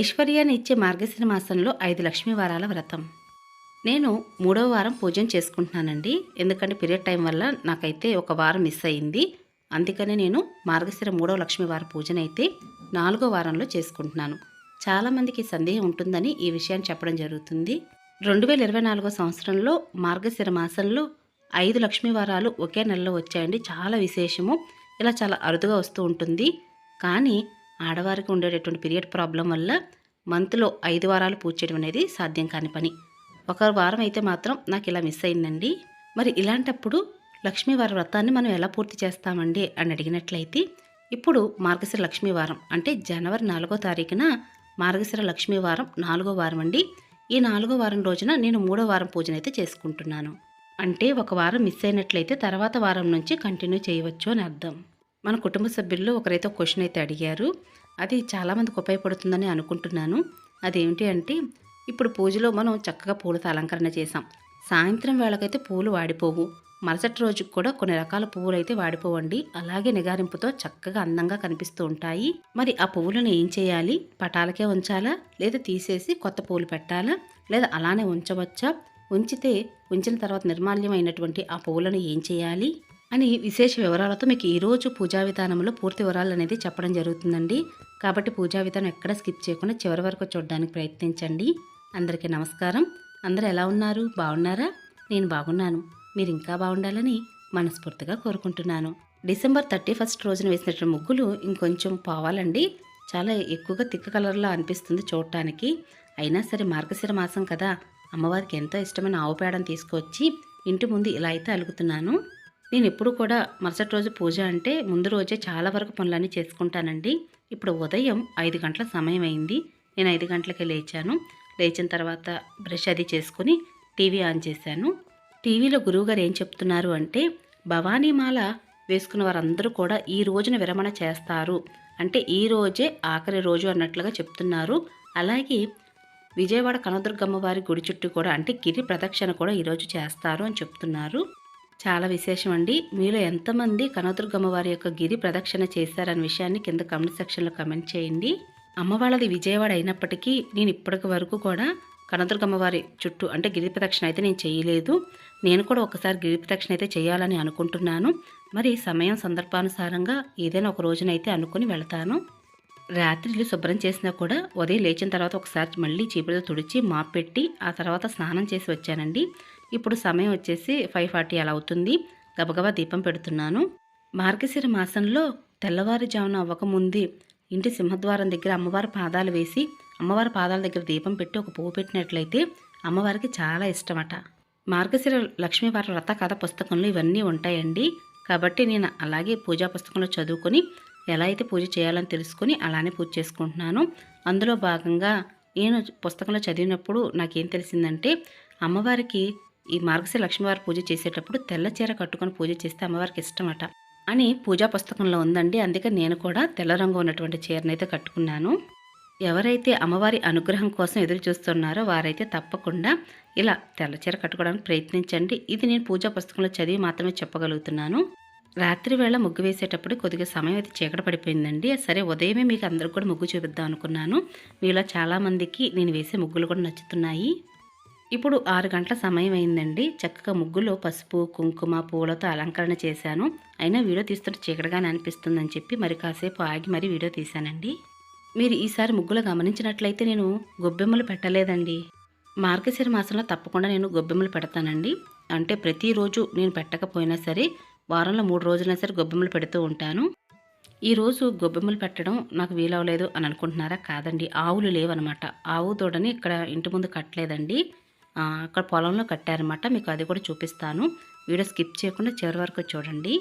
ఐశ్వర్యాన్ని ఇచ్చే మార్గశిర మాసంలో ఐదు లక్ష్మీ వారాల వ్రతం. నేను మూడవ వారం పూజన చేసుకుంటున్నానండి. ఎందుకంటే పీరియడ్ టైం వల్ల నాకైతే ఒక వారం మిస్ అయింది. అందుకనే నేను మార్గశిర మూడవ లక్ష్మీ వార పూజనైతే నాలుగో వారంలో చేసుకుంటున్నాను. చాలామందికి సందేహం ఉంటుందని ఈ విషయాన్ని చెప్పడం జరుగుతుంది. రెండు వేల ఇరవై నాలుగో సంవత్సరంలో మార్గశిర మాసంలో ఐదు లక్ష్మీ వారాలు ఒకే నెలలో వచ్చాయండి. చాలా విశేషము. ఇలా చాలా అరుదుగా వస్తూ ఉంటుంది. కానీ ఆడవారికి ఉండేటటువంటి పీరియడ్ ప్రాబ్లం వల్ల మంత్లో ఐదు వారాలు పూజ చేయడం అనేది సాధ్యం కాని పని. ఒక వారం అయితే మాత్రం నాకు ఇలా మిస్ అయిందండి. మరి ఇలాంటప్పుడు లక్ష్మీవారం వ్రతాన్ని మనం ఎలా పూర్తి చేస్తామండి అని అడిగినట్లయితే ఇప్పుడు మార్గశిర లక్ష్మీవారం అంటే జనవరి నాలుగో తారీఖున మార్గశిర లక్ష్మీవారం నాలుగో వారం అండి. ఈ నాలుగో వారం రోజున నేను మూడో వారం పూజనైతే చేసుకుంటున్నాను. అంటే ఒక వారం మిస్ అయినట్లయితే తర్వాత వారం నుంచి కంటిన్యూ చేయవచ్చు అని అర్థం. మన కుటుంబ సభ్యుల్లో ఒకరైతే ఒక క్వశ్చన్ అయితే అడిగారు. అది చాలామందికి ఉపయోగపడుతుందని అనుకుంటున్నాను. అదేమిటి అంటే ఇప్పుడు పూజలో మనం చక్కగా పూలతో అలంకరణ చేసాం సాయంత్రం వేళకైతే పూలు వాడిపోవు. మరుసటి రోజుకి కూడా కొన్ని రకాల పువ్వులు అయితే వాడిపోవండి. అలాగే నిగారింపుతో చక్కగా అందంగా కనిపిస్తూ ఉంటాయి. మరి ఆ పువ్వులను ఏం చేయాలి? పటాలకే ఉంచాలా? లేదా తీసేసి కొత్త పువ్వులు పెట్టాలా? లేదా అలానే ఉంచవచ్చా? ఉంచితే ఉంచిన తర్వాత నిర్మాల్యమైనటువంటి ఆ పువ్వులను ఏం చేయాలి? అని విశేష వివరాలతో మీకు ఈరోజు పూజా విధానంలో పూర్తి వివరాలు అనేది చెప్పడం జరుగుతుందండి. కాబట్టి పూజా విధానం ఎక్కడ స్కిప్ చేయకుండా చివరి వరకు చూడడానికి ప్రయత్నించండి. అందరికీ నమస్కారం. అందరు ఎలా ఉన్నారు? బాగున్నారా? నేను బాగున్నాను. మీరు ఇంకా బాగుండాలని మనస్ఫూర్తిగా కోరుకుంటున్నాను. డిసెంబర్ థర్టీ ఫస్ట్ రోజున వేసినటువంటి ముగ్గులు ఇంకొంచెం పోవాలండి. చాలా ఎక్కువగా తిక్క కలర్లో అనిపిస్తుంది చూడటానికి. అయినా సరే మార్గశిర మాసం కదా. అమ్మవారికి ఎంతో ఇష్టమైన ఆవు పేడను తీసుకొచ్చి ఇంటి ముందు ఇలా అయితే అలుగుతున్నాను. నేను ఎప్పుడు కూడా మరుసటి రోజు పూజ అంటే ముందు రోజే చాలా వరకు పనులన్నీ చేసుకుంటానండి. ఇప్పుడు ఉదయం ఐదు గంటల సమయం అయింది. నేను ఐదు గంటలకే లేచాను. లేచిన తర్వాత బ్రష్ అది చేసుకుని టీవీ ఆన్ చేశాను. టీవీలో గురువుగారు ఏం చెప్తున్నారు అంటే భవానీమాల వేసుకున్న వారందరూ కూడా ఈ రోజున విరమణ చేస్తారు. అంటే ఈ రోజే ఆఖరి రోజు అన్నట్లుగా చెప్తున్నారు. అలాగే విజయవాడ కనదుర్గమ్మ వారి గుడి చుట్టూ కూడా అంటే గిరి ప్రదక్షిణ కూడా ఈరోజు చేస్తారు అని చెప్తున్నారు. చాలా విశేషం అండి మీలో ఎంతమంది కనదుర్గమ్మ వారి యొక్క గిరి ప్రదక్షిణ చేశారనే విషయాన్ని కింద కమెంట్ సెక్షన్లో కమెంట్ చేయండి. అమ్మ వాళ్ళది విజయవాడ అయినప్పటికీ నేను ఇప్పటికి వరకు కూడా కనదుర్గమ్మ వారి చుట్టూ అంటే గిరి ప్రదక్షిణ అయితే నేను చేయలేదు. నేను కూడా ఒకసారి గిరి ప్రదక్షిణ అయితే చేయాలని అనుకుంటున్నాను. మరి సమయం సందర్భానుసారంగా ఏదైనా ఒక రోజునైతే అనుకుని వెళ్తాను. రాత్రిలు శుభ్రం చేసినా కూడా ఉదయం లేచిన తర్వాత ఒకసారి మళ్ళీ చీపురుతో తుడిచి మాపెట్టి ఆ తర్వాత స్నానం చేసి వచ్చానండి. ఇప్పుడు సమయం వచ్చేసి ఫైవ్ ఫార్టీ అలా అవుతుంది. గబగబా దీపం పెడుతున్నాను. మార్గశిర మాసంలో తెల్లవారుజామున అవ్వకముందే ఇంటి సింహద్వారం దగ్గర అమ్మవారి పాదాలు వేసి అమ్మవారి పాదాల దగ్గర దీపం పెట్టి ఒక పువ్వు పెట్టినట్లయితే అమ్మవారికి చాలా ఇష్టమట. మార్గశిర లక్ష్మీవారి వ్రత కథ పుస్తకంలో ఇవన్నీ ఉంటాయండి. కాబట్టి నేను అలాగే పూజా పుస్తకంలో చదువుకొని ఎలా అయితే పూజ చేయాలని తెలుసుకొని అలానే పూజ చేసుకుంటున్నాను. అందులో భాగంగా నేను పుస్తకంలో చదివినప్పుడు నాకేం తెలిసిందంటే అమ్మవారికి ఈ మార్గశిర లక్ష్మీవారి పూజ చేసేటప్పుడు తెల్ల చీర కట్టుకొని పూజ చేస్తే అమ్మవారికి ఇష్టమట అని పూజా పుస్తకంలో ఉందండి. అందుకే నేను కూడా తెల్ల రంగు ఉన్నటువంటి చీరనైతే కట్టుకున్నాను. ఎవరైతే అమ్మవారి అనుగ్రహం కోసం ఎదురు చూస్తున్నారో వారైతే తప్పకుండా ఇలా తెల్ల చీర కట్టుకోవడానికి ప్రయత్నించండి. ఇది నేను పూజా పుస్తకంలో చదివి మాత్రమే చెప్పగలుగుతున్నాను. రాత్రి వేళ ముగ్గు వేసేటప్పుడు కొద్దిగా సమయం అయితే చీకట పడిపోయిందండి. సరే ఉదయమే మీకు అందరికి కూడా ముగ్గు చూపిద్దాం అనుకున్నాను. మీలో చాలామందికి నేను వేసే ముగ్గులు కూడా నచ్చుతున్నాయి. ఇప్పుడు ఆరు గంటల సమయం అయిందండి. చక్కగా ముగ్గులో పసుపు కుంకుమ పూలతో అలంకరణ చేశాను. అయినా వీడియో తీస్తుంటే చీకటిగానే అనిపిస్తుందని చెప్పి మరి కాసేపు ఆగి మరి వీడియో తీశానండి. మీరు ఈసారి ముగ్గులు గమనించినట్లయితే నేను గొబ్బెమ్మలు పెట్టలేదండి. మార్గశిర మాసంలో తప్పకుండా నేను గొబ్బెమ్మలు పెడతానండి. అంటే ప్రతిరోజు నేను పెట్టకపోయినా సరే వారంలో మూడు రోజులైనా సరే గొబ్బెమ్మలు పెడుతూ ఉంటాను. ఈరోజు గొబ్బెమ్మలు పెట్టడం నాకు వీలవలేదు అని అనుకుంటున్నారా? కాదండి ఆవులు లేవన్నమాట ఆవు దూడని ఇక్కడ ఇంటి ముందు కట్టలేదండి. అక్కడ పొలంలో కట్టారన్నమాట. మీకు అది కూడా చూపిస్తాను. వీడియో స్కిప్ చేయకుండా చివరి వరకు చూడండి.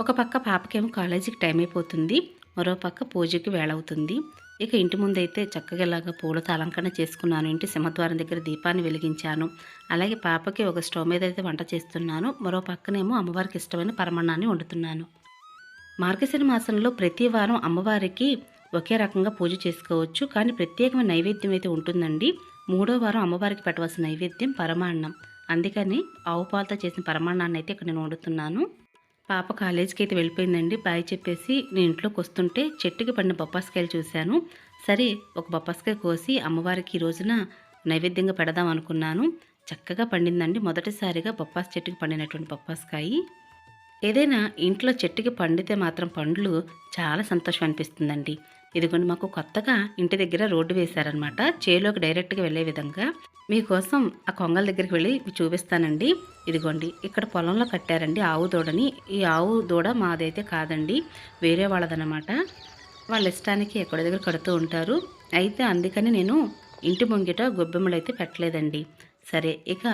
ఒక పక్క పాపకేమో కాలేజీకి టైం అయిపోతుంది. మరో పక్క పూజకి వేళవుతుంది ఇక ఇంటి ముందైతే చక్కగా ఇలాగా పూలతో అలంకరణ చేసుకున్నాను. ఇంటి సింహద్వారం దగ్గర దీపాన్ని వెలిగించాను. అలాగే పాపకి ఒక స్టవ్ మీద అయితే వంట చేస్తున్నాను. మరో పక్కనేమో అమ్మవారికి ఇష్టమైన పరమాన్నాన్ని వండుతున్నాను. మార్గశిర మాసంలో ప్రతి వారం అమ్మవారికి ఒకే రకంగా పూజ చేసుకోవచ్చు. కానీ ప్రత్యేకమైన నైవేద్యం అయితే ఉంటుందండి. మూడో వారం అమ్మవారికి పెట్టవలసిన నైవేద్యం పరమాన్నం. అందుకని ఆవు పాలతో చేసిన పరమాన్నాన్ని అయితే ఇక్కడ నేను వండుతున్నాను. పాప కాలేజీకి అయితే వెళ్ళిపోయిందండి. బాయ్ చెప్పేసి నేను ఇంట్లోకి వస్తుంటే చెట్టుకి పడిన బొప్పాస్కాయలు చూశాను. సరే ఒక బొప్పాస్కాయ కోసి అమ్మవారికి ఈ రోజున నైవేద్యంగా పెడదాం అనుకున్నాను. చక్కగా పండిందండి. మొదటిసారిగా బొప్పాస్ చెట్టుకి పండినటువంటి బొప్పాస్కాయ. ఏదైనా ఇంట్లో చెట్టుకి పండితే మాత్రం పండ్లు చాలా సంతోషం అనిపిస్తుందండి. ఇదిగోండి మాకు కొత్తగా ఇంటి దగ్గర రోడ్డు వేశారనమాట చేలోకి డైరెక్ట్గా వెళ్ళే విధంగా. మీకోసం ఆ కొంగల దగ్గరికి వెళ్ళి చూపిస్తానండి. ఇదిగోండి ఇక్కడ పొలంలో కట్టారండి ఆవు దూడని. ఈ ఆవు దూడ మాదైతే కాదండి వేరే వాళ్ళదనమాట వాళ్ళ ఇష్టానికి ఎక్కడి దగ్గర కడుతూ ఉంటారు. అయితే అందుకని నేను ఇంటి ముంగిట గొబ్బెమ్మలు అయితే పెట్టలేదండి. సరే ఇక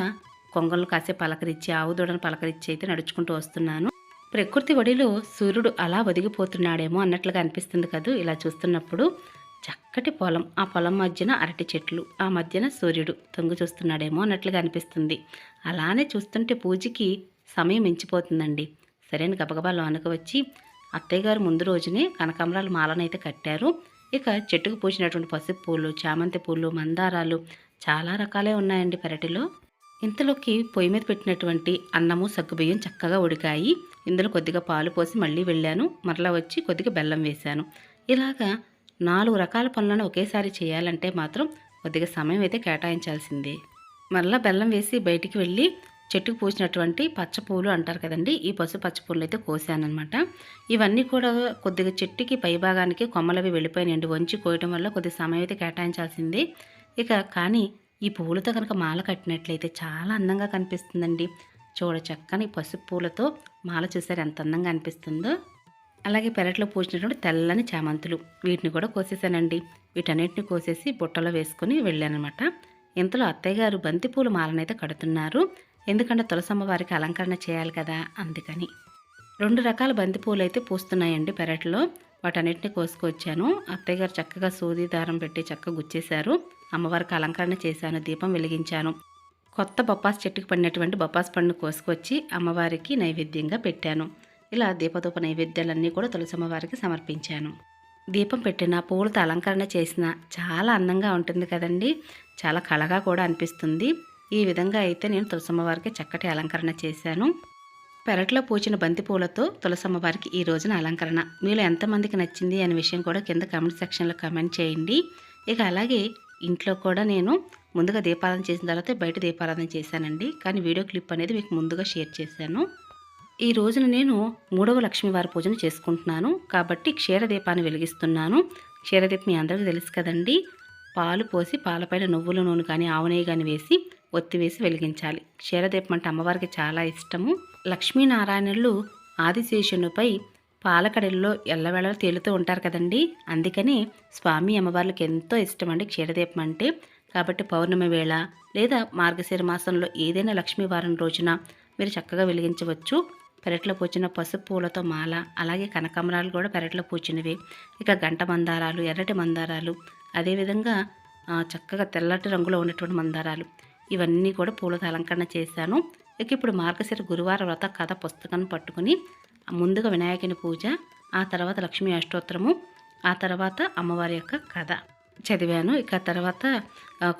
కొంగలను కాసే పలకరించి ఆవు దూడను పలకరించి అయితే నడుచుకుంటూ వస్తున్నాను. ప్రకృతి ఒడిలో సూర్యుడు అలా ఒదిగిపోతున్నాడేమో అన్నట్లుగా అనిపిస్తుంది కదూ ఇలా చూస్తున్నప్పుడు. చక్కటి పొలం ఆ పొలం మధ్యన అరటి చెట్లు ఆ మధ్యన సూర్యుడు తొంగు చూస్తున్నాడేమో అన్నట్లుగా అనిపిస్తుంది. అలానే చూస్తుంటే పూజకి సమయం మించిపోతుందండి. సరైన గబగబా లోనకు వచ్చి అత్తయ్య గారు ముందు రోజునే కనకాంబరాల మాలనైతే కట్టారు. ఇక చెట్టుకు పూసినటువంటి పసుపు పూలు చామంతి పూలు మందారాలు చాలా రకాలే ఉన్నాయండి పెరటిలో. ఇంతలోకి పొయ్యి మీద పెట్టినటువంటి అన్నము సగ్గుబియ్యం చక్కగా ఉడికాయి. ఇందులో కొద్దిగా పాలు పోసి మళ్ళీ వెళ్ళాను. మరలా వచ్చి కొద్దిగా బెల్లం వేశాను. ఇలాగా నాలుగు రకాల పనులను ఒకేసారి చేయాలంటే మాత్రం కొద్దిగా సమయం అయితే కేటాయించాల్సిందే. మరలా బెల్లం వేసి బయటికి వెళ్ళి చెట్టుకు పూసినటువంటి పచ్చ పూలు అంటారు కదండి ఈ పసుపు పచ్చ పూలు అయితే కోసానమాట ఇవన్నీ కూడా కొద్దిగా చెట్టుకి పైభాగానికి కొమ్మలవి వెళ్ళిపోయినాయండి వంచి కోయటం వల్ల కొద్దిగా సమయం అయితే కేటాయించాల్సింది. ఇక కానీ ఈ పువ్వులతో కనుక మాల కట్టినట్లయితే చాలా అందంగా కనిపిస్తుందండి. చూడ చక్కని పసుపు పూలతో మాల చూసారు. ఎంత అందంగా అనిపిస్తుందో. అలాగే పెరట్లో పూసినటువంటి తెల్లని చామంతులు వీటిని కూడా కోసేసానండి. వీటన్నిటిని కోసేసి బుట్టలో వేసుకుని వెళ్ళానమాట ఇంతలో అత్తయ్య గారు బంతిపూల మాలనైతే కడుతున్నారు. ఎందుకంటే తులసమ్మ వారికి అలంకరణ చేయాలి కదా అందుకని. రెండు రకాల బంతిపూలు అయితే పూస్తున్నాయండి పెరట్లో. వాటన్నిటిని కోసుకొచ్చాను. అత్తయ్య గారు చక్కగా సూది దారం పెట్టి చక్కగా గుచ్చేశారు. అమ్మవారికి అలంకరణ చేశాను దీపం వెలిగించాను. కొత్త బొప్పాస్ చెట్టుకు పడినటువంటి బొప్పాస్ పండును కోసుకొచ్చి అమ్మవారికి నైవేద్యంగా పెట్టాను. ఇలా దీపదూప నైవేద్యాలన్నీ కూడా తులసమ్మవారికి సమర్పించాను. దీపం పెట్టిన పూలతో అలంకరణ చేసిన చాలా అందంగా ఉంటుంది కదండి. చాలా కళగా కూడా అనిపిస్తుంది. ఈ విధంగా అయితే నేను తులసమ్మవారికి చక్కటి అలంకరణ చేశాను. పెరట్లో పూచిన బంతి పూలతో తులసమ్మవారికి ఈ రోజున అలంకరణ. మీలో ఎంతమందికి నచ్చింది అనే విషయం కూడా కింద కామెంట్ సెక్షన్లో కామెంట్ చేయండి. ఇక అలాగే ఇంట్లో కూడా నేను ముందుగా దీపారాధన చేసిన తర్వాత బయట దీపారాధన చేశానండి. కానీ వీడియో క్లిప్ అనేది మీకు ముందుగా షేర్ చేశాను. ఈ రోజున నేను మూడవ లక్ష్మీవారి పూజను చేసుకుంటున్నాను. కాబట్టి క్షీరదీపాన్ని వెలిగిస్తున్నాను. క్షీరదీపం మీ అందరికీ తెలుసు కదండి. పాలు పోసి పాలపైన నువ్వుల నూనె కానీ ఆవు నెయ్యి కానీ వేసి ఒత్తి వేసి వెలిగించాలి. క్షీరదీపం అంటే అమ్మవారికి చాలా ఇష్టము. లక్ష్మీనారాయణులు ఆదిశేషునిపై పాలకడల్లో ఎల్లవేళ తేలుతూ ఉంటారు కదండి. అందుకని స్వామి అమ్మవార్లకు ఎంతో ఇష్టం అండి క్షీరదీపం అంటే. కాబట్టి పౌర్ణమి వేళ లేదా మార్గశిర మాసంలో ఏదైనా లక్ష్మీవారం రోజున మీరు చక్కగా వెలిగించవచ్చు. పెరట్లో పూచిన పసుపు పూలతో మాల అలాగే కనకాంబరాలు కూడా పెరట్లో పూచినవి. ఇక గంట మందారాలు ఎర్రటి మందారాలు అదేవిధంగా చక్కగా తెల్లటి రంగులో ఉన్నటువంటి మందారాలు. ఇవన్నీ కూడా పూలతో అలంకరణ చేశాను. ఇక ఇప్పుడు మార్గశిర గురువార వ్రత కథ పుస్తకాన్ని పట్టుకుని ముందుగా వినాయకుని పూజ ఆ తర్వాత లక్ష్మీ అష్టోత్తరము ఆ తర్వాత అమ్మవారి యొక్క కథ. చదివాను. ఇక తర్వాత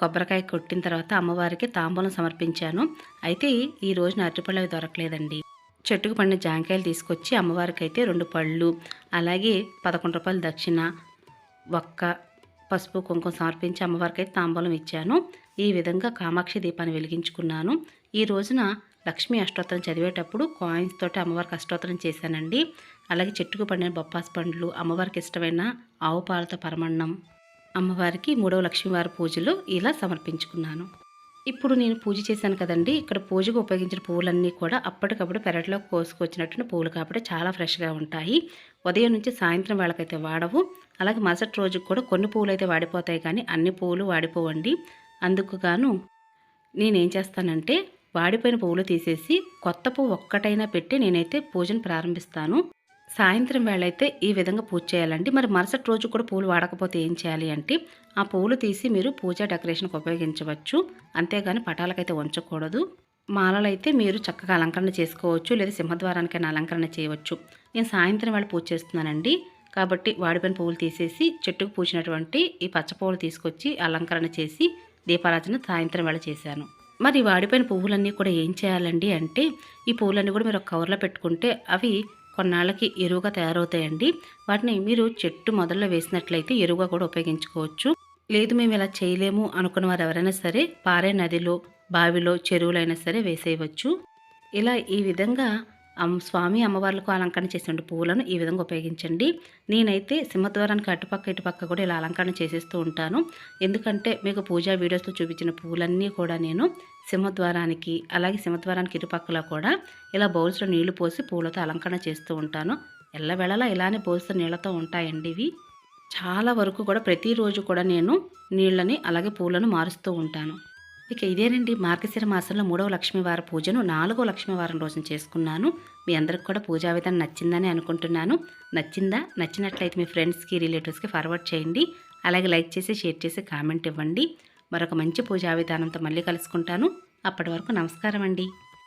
కొబ్బరికాయ కొట్టిన తర్వాత అమ్మవారికి తాంబూలం సమర్పించాను. అయితే ఈ రోజున అరటిపళ్ళు అవి దొరకలేదండి. చెట్టుకు పండిన జాంకాయలు తీసుకొచ్చి అమ్మవారికి అయితే రెండు పళ్ళు అలాగే పదకొండు రూపాయలు దక్షిణ ఒక్క పసుపు కుంకుమ సమర్పించి అమ్మవారికి అయితే తాంబూలం ఇచ్చాను. ఈ విధంగా కామాక్షి దీపాన్ని వెలిగించుకున్నాను. ఈ రోజున లక్ష్మీ అష్టోత్తరం చదివేటప్పుడు కాయిన్స్ తోటి అమ్మవారికి అష్టోత్తరం చేశానండి. అలాగే చెట్టుకు పండిన బొప్పాస్ పండ్లు అమ్మవారికి ఇష్టమైన ఆవు పాలతో పరమన్నం అమ్మవారికి మూడవ లక్ష్మీవారి పూజలో ఇలా సమర్పించుకున్నాను. ఇప్పుడు నేను పూజ చేశాను కదండి ఇక్కడ పూజకు ఉపయోగించిన పువ్వులన్నీ కూడా అప్పటికప్పుడు పెరట్లో కోసుకొచ్చినట్టు పువ్వులు కాబట్టి చాలా ఫ్రెష్గా ఉంటాయి. ఉదయం నుంచి సాయంత్రం వేళకైతే వాడవు. అలాగే మరుసటి రోజుకి కూడా కొన్ని పువ్వులు అయితే వాడిపోతాయి కానీ అన్ని పువ్వులు వాడిపోవండి. అందుకు గాను నేనేం చేస్తానంటే వాడిపోయిన పువ్వులు తీసేసి కొత్త పువ్వు ఒక్కటైనా పెట్టి నేనైతే పూజను ప్రారంభిస్తాను. సాయంత్రం వేళ అయితే ఈ విధంగా పూజ చేయాలండి. మరి మరుసటి రోజు కూడా పూలు వాడకపోతే ఏం చేయాలి అంటే ఆ పూలు తీసి మీరు పూజా డెకరేషన్కి ఉపయోగించవచ్చు. అంతేగాని పటాలకైతే ఉంచకూడదు. మాలలు అయితే మీరు చక్కగా అలంకరణ చేసుకోవచ్చు లేదా సింహద్వారానికైనా అలంకరణ చేయవచ్చు. నేను సాయంత్రం వేళ పూజ చేస్తున్నానండి. కాబట్టి వాడిపోయిన పువ్వులు తీసేసి చెట్టుకు పూసినటువంటి ఈ పచ్చ పువ్వులు తీసుకొచ్చి అలంకరణ చేసి దీపారాధన సాయంత్రం వేళ చేశాను. మరి వాడిపోయిన పువ్వులన్నీ కూడా ఏం చేయాలండి అంటే ఈ పువ్వులన్నీ కూడా మీరు ఒక కవర్లో పెట్టుకుంటే అవి కొన్నాళ్ళకి ఎరువుగా తయారవుతాయండి. వాటిని మీరు చెట్టు మొదల్లో వేసినట్లయితే ఎరువుగా కూడా ఉపయోగించుకోవచ్చు. లేదు మేము ఇలా చేయలేము అనుకున్న వారు ఎవరైనా సరే పారే నదిలో బావిలో చెరువులైనా సరే వేసేయవచ్చు. ఇలా ఈ విధంగా స్వామి అమ్మవార్లకు అలంకరణ చేసిన పువ్వులను ఈ విధంగా ఉపయోగించండి. నేనైతే సింహద్వారానికి అటుపక్క ఇటుపక్క కూడా ఇలా అలంకరణ చేసేస్తూ ఉంటాను. ఎందుకంటే మీకు పూజా వీడియోస్లో చూపించిన పువ్వులన్నీ కూడా నేను సింహద్వారానికి అలాగే సింహద్వారానికి ఇరుపక్కల కూడా ఇలా బౌల్స్లో నీళ్ళు పోసి పూలతో అలంకరణ చేస్తూ ఉంటాను. ఎల్లవేళలా ఇలానే బౌల్స్తో నీళ్ళతో ఉంటాయండి ఇవి. చాలా వరకు కూడా ప్రతిరోజు కూడా నేను నీళ్ళని అలాగే పూలను మారుస్తూ ఉంటాను. ఇక ఇదేనండి. మార్గశిర మాసంలో మూడవ లక్ష్మీవార పూజను నాలుగో లక్ష్మీవారం రోజున చేసుకున్నాను. మీ అందరికి కూడా పూజా విధానం నచ్చిందని అనుకుంటున్నాను. నచ్చిందా? నచ్చినట్లయితే మీ ఫ్రెండ్స్కి రిలేటివ్స్కి ఫార్వర్డ్ చేయండి. అలాగే లైక్ చేసి షేర్ చేసి కామెంట్ ఇవ్వండి. మరొక మంచి పూజా విధానంతో మళ్ళీ కలుసుకుంటాను. అప్పటి వరకు నమస్కారం అండి